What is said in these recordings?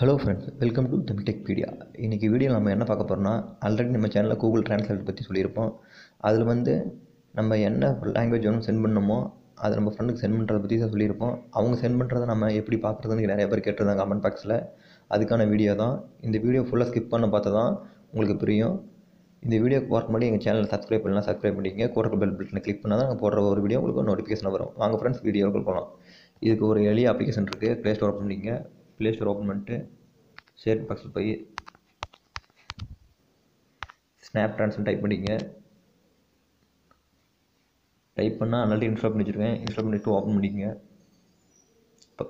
Hello friends welcome to Tamil Techpedia இன்றைக்கி video நம்ம என்ன பார்க்க போகிறோம்னா ஆல்ரெடி நம்ம சேனலில் கூகுள் ட்ரான்ஸ்லேட் பற்றி சொல்லியிருப்போம். அதில் வந்து நம்ம என்ன லாங்குவேஜ் வேணும் சென்ட் பண்ணணுமோ அதை நம்ம ஃப்ரெண்டுக்கு சென்ட் பண்ணுறதை பற்றி தான் சொல்லியிருப்போம். அவங்க சென்ட் பண்ணுறதை நம்ம எப்படி பார்க்குறதுன்னு நிறைய பேர் கேட்டிருந்தாங்க கமெண்ட் பாக்ஸில் அதுக்கான வீடியோ தான். இந்த வீடியோ ஃபுல்லாக ஸ்கிப் பண்ண பார்த்தா தான் உங்களுக்கு புரியும். இந்த வீடியோ பார்க்க முன்னாடி எங்கள் சேனலை சப்ஸ்கிரைப் பண்ணலாம் சப்ஸ்கிரைப் பண்ணிக்கங்க. கூட பெல் பட்டனை கிளிக் பண்ணால் தான் நாங்கள் போடுற ஒரு வீடியோ உங்களுக்கு நோட்டிஃபிகேஷன் வரும். வாங்க ஃப்ரெண்ட்ஸ் வீடியோக்கள் போகலாம் இதுக்கு ஒரு எளிய அப்ளிகேஷன் இருக்குது ப்ளே ஸ்டோர் பண்ணிங்க ப்ளே ஸ்டோர் ஓப்பன் பண்ணிட்டு ஷேர் பாக்ஸில் போய் ஸ்னாப் ட்ரான்ஸ்னு டைப் பண்ணிக்கங்க. டைப் பண்ணால் ஆல்ரெடி இன்ஸ்டால் பண்ணி வச்சுருக்கேன். இன்ஸ்டால் பண்ணிவிட்டு ஓப்பன் பண்ணிக்கங்க. இப்போ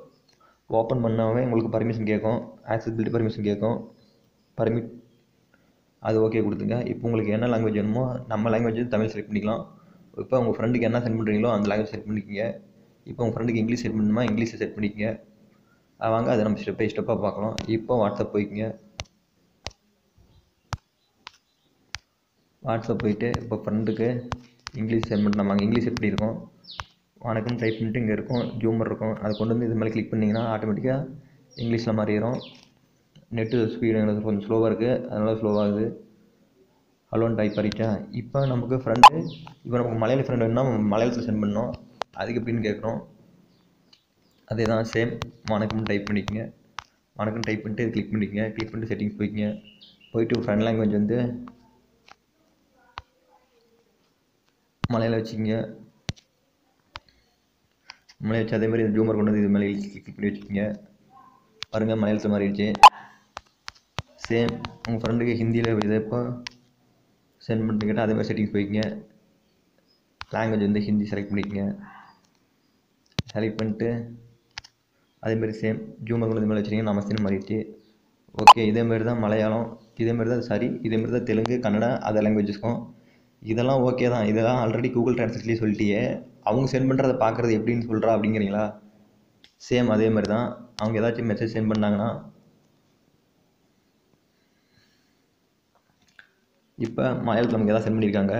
ஓப்பன் பண்ணாவே உங்களுக்கு பர்மிஷன் கேட்கும். ஆக்சசிபிலிட்டி பர்மிஷன் கேட்கும். பர்மிட் அது ஓகே கொடுத்துங்க. இப்போ உங்களுக்கு என்ன லாங்குவேஜ் வேணுமோ நம்ம லாங்குவேஜ் தமிழ் செலக்ட் பண்ணிக்கலாம். இப்போ உங்கள் ஃப்ரெண்டுக்கு என்ன சென்ட் பண்ணுறீங்களோ அந்த லாங்குவேஜ் செட் பண்ணிக்கோங்க. இப்போ உங்கள் ஃப்ரெண்டுக்கு இங்கிலீஷ் செட் பண்ணணுமா இங்கிலீஷை செட் பண்ணிக்கங்க. வாங்க அதை நம்ம ஸ்டெப் பை ஸ்டெப்பாக பார்க்கலாம். இப்போ வாட்ஸ்அப் போய்க்குங்க. வாட்ஸ்அப் போயிட்டு இப்போ ஃப்ரெண்டுக்கு இங்கிலீஷ் சென்ட் பண்ண நம்ம அங்கே இங்கிலீஷ் எப்படி இருக்கும் வணக்கம் டைப் பண்ணிட்டு இங்கே இருக்கும் ஜூமர் இருக்கும். அதை கொண்டு வந்து இது மேலே கிளிக் பண்ணிங்கன்னா ஆட்டோமேட்டிக்காக இங்கிலீஷில் மாறிடும் நெட்டு ஸ்பீடு கொஞ்சம் ஸ்லோவாக இருக்குது அதனால் ஸ்லோவாகுது ஹலோன்னு டைப் பண்ணிட்டேன் இப்போ நமக்கு ஃப்ரெண்டு இப்போ நமக்கு மலையாளி ஃப்ரெண்டு வேணும்னா மலையாளத்தில் சென்ட் பண்ணோம் அதுக்கு எப்படின்னு கேட்குறோம். அதே தான் சேம் வணக்கம் டைப் பண்ணிக்கோங்க. வணக்கம் டைப் பண்ணிட்டு கிளிக் பண்ணிக்கோங்க. கிளிக் பண்ணிட்டு செட்டிங்ஸ் போய்க்குங்க. போயிட்டு ஃப்ரெண்ட் லாங்குவேஜ் வந்து மலையில் வச்சுக்கோங்க. மலையை வச்சு அதே மாதிரி இந்த ஜூமர் கொண்டு வந்து இது மேலே கிளிக் பண்ணி வச்சுக்கோங்க. பாருங்கள் மலையாளத்தில் மாறிடுச்சு சேம் உங்கள் ஃப்ரெண்டுக்கு ஹிந்தியில் இதை இப்போ சென்ட் பண்ணிட்டு கேட்டால் அதே மாதிரி செட்டிங்ஸ் போய்க்குங்க. லாங்குவேஜ் வந்து ஹிந்தி செலக்ட் பண்ணிக்கோங்க. செலக்ட் பண்ணிட்டு அதேமாரி சேம் ஜூம் கொண்டு இதுமாதிரி வச்சுருக்கீங்க வச்சுருங்க நமஸ்தேன்னு மாறிடுச்சு ஓகே இதேமாரி தான் மலையாளம் இதேமாரி தான் சாரி இதேமாரி தான் தெலுங்கு கன்னடா அதர் லாங்குவேஜஸ்க்கும் இதெல்லாம் ஓகே தான். இதெல்லாம் ஆல்ரெடி கூகுள் ட்ரான்ஸ்லேட்லேயே சொல்லிட்டியே. அவங்க சென்ட் பண்ணுறத பார்க்குறது எப்படின்னு சொல்கிறா அப்படிங்கிறீங்களா? சேம் அதே மாதிரி தான். அவங்க ஏதாச்சும் மெசேஜ் சென்ட் பண்ணாங்கன்னா. இப்போ மலையாளத்தில் நமக்கு எதாவது சென்ட் பண்ணியிருக்காங்க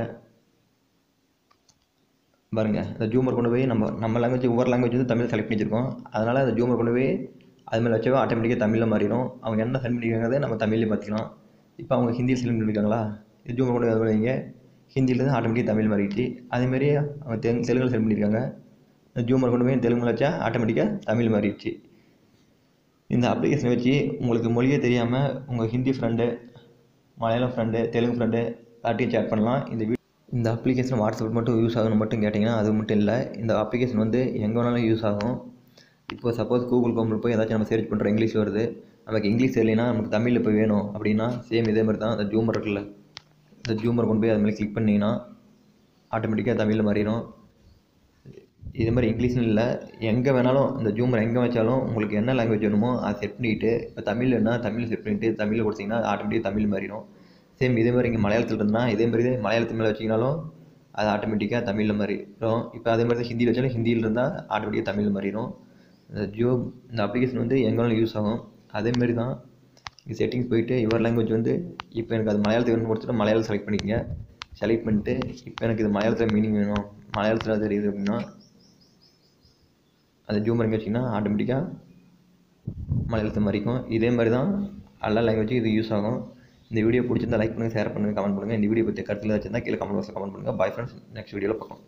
பாருங்கள் இந்த ஜூமர் கொண்டு போய் நம்ம நம்ம லாங்குவேஜ் ஒவ்வொரு லாங்குவேஜ் வந்து தமிழ் செலக்ட் பண்ணி அதனால் அந்த ஜூமர் கொண்டு போய் அது மேலே வச்சவே ஆட்டோமேட்டிக்காக தமிழில் மாறிடும். அவங்க என்ன செலக்ட் பண்ணியிருக்காங்க நம்ம தமிழ்லேயே பார்த்துக்கலாம். இப்போ அவங்க ஹிந்தியில் செலக்ட் பண்ணியிருக்காங்களா? இது ஜூமர் கொண்டு போய் வைங்க. ஹிந்தியிலேருந்து ஆட்டோமேட்டிக்காக தமிழ் மாறிடுச்சு. அதேமாரி அவங்க தெலுங்கு தெலுங்கில் செலக்ட் பண்ணியிருக்காங்க. இந்த ஜூமர் கொண்டு போய் தெலுங்குல வச்சா ஆட்டோமேட்டிக்காக தமிழ் மாறிடுச்சு. இந்த அப்ளிகேஷனை வச்சு உங்களுக்கு மொழியே தெரியாமல் உங்கள் Hindi friend Malayalam friend Telugu friend எல்லாத்தையும் சேட் பண்ணலாம். இந்த இந்த அப்ளிகேஷன் வாட்ஸ்அப் மட்டும் யூஸ் ஆகணும் மட்டும் கேட்டிங்கன்னா அது மட்டும் இல்லை. இந்த அப்ளிகேஷன் வந்து எங்கே வேணாலும் யூஸ் ஆகும். இப்போ சப்போஸ் கூகுள் கோமில் போய் ஏதாச்சும் நம்ம சர்ச் பண்ணுறோம் இங்கிலீஷ் வருது. நமக்கு இங்கிலீஷ் தெரியலனா நமக்கு தமிழில் போய் வேணும் அப்படின்னா சேம் இதே மாதிரி தான். இந்த ஜூமர் இருக்குல்ல. இந்த ஜூமர் கொண்டு போய் அது மாதிரி கிளிக் பண்ணிங்கன்னா ஆட்டோமேட்டிக்காக தமிழில் மாறிடும். இது மாதிரி இங்கிலீஷ்னு இல்லை. எங்கே வேணாலும் இந்த ஜூமர் எங்கே வச்சாலும் உங்களுக்கு என்ன லாங்குவேஜ் வேணுமோ அதை செட் பண்ணிவிட்டு இப்போ தமிழ்னா தமிழ் செட் பண்ணிவிட்டு தமிழில் கொடுத்தீங்கன்னா ஆட்டோமேட்டிக்காக தமிழ் மாறிடும். சேம் இதே மாதிரி இங்கே மலையாளத்தில் இருந்தால் இதே மாதிரி மலையாளத்து மேலே வச்சிங்கனாலும் அது ஆட்டோமேட்டிக்காக தமிழில் மாறிடும். இப்போ அதே மாதிரி தான் ஹிந்தியில் வச்சாலும் ஹிந்தியில் இருந்தால் ஆட்டோமேட்டிக்காக தமிழில் மாறிடும். இந்த ஜியோ இந்த அப்ளிகேஷன் வந்து எங்கே வேணாலும் யூஸ் ஆகும் அதேமாரி தான் இது செட்டிங்ஸ் போயிட்டு யுவர் லாங்குவேஜ் வந்து இப்போ எனக்கு அது மலையாளத்துக்கு வேணும்னு கொடுத்துட்டு மலையாளம் செலக்ட் பண்ணிக்கங்க. செலக்ட் பண்ணிட்டு இப்போ எனக்கு இது மலையாளத்தில் மீனிங் வேணும். மலையாளத்தில் தெரியுது அப்படின்னா அது ஜூம் எங்கே வச்சிங்கன்னா ஆட்டோமேட்டிக்காக மலையாளத்தை மாறிக்கும். இதே மாதிரி தான் எல்லா லாங்குவேஜும் இது யூஸ் ஆகும். இந்த வீடியோ பிடிச்சிருந்தா லைக் பண்ணுங்கள் ஷேர் பண்ணுங்கள் கமெண்ட் பண்ணுங்கள் இந்த வீடியோ பற்றி கருத்தில் வச்சிருந்தா கீழே கமெண்ட் பாக்ஸில் கமெண்ட் பண்ணுங்கள் பாய் ஃப்ரெண்ட்ஸ் நெக்ஸ்ட் வீடியோவில் பார்க்கலாம்.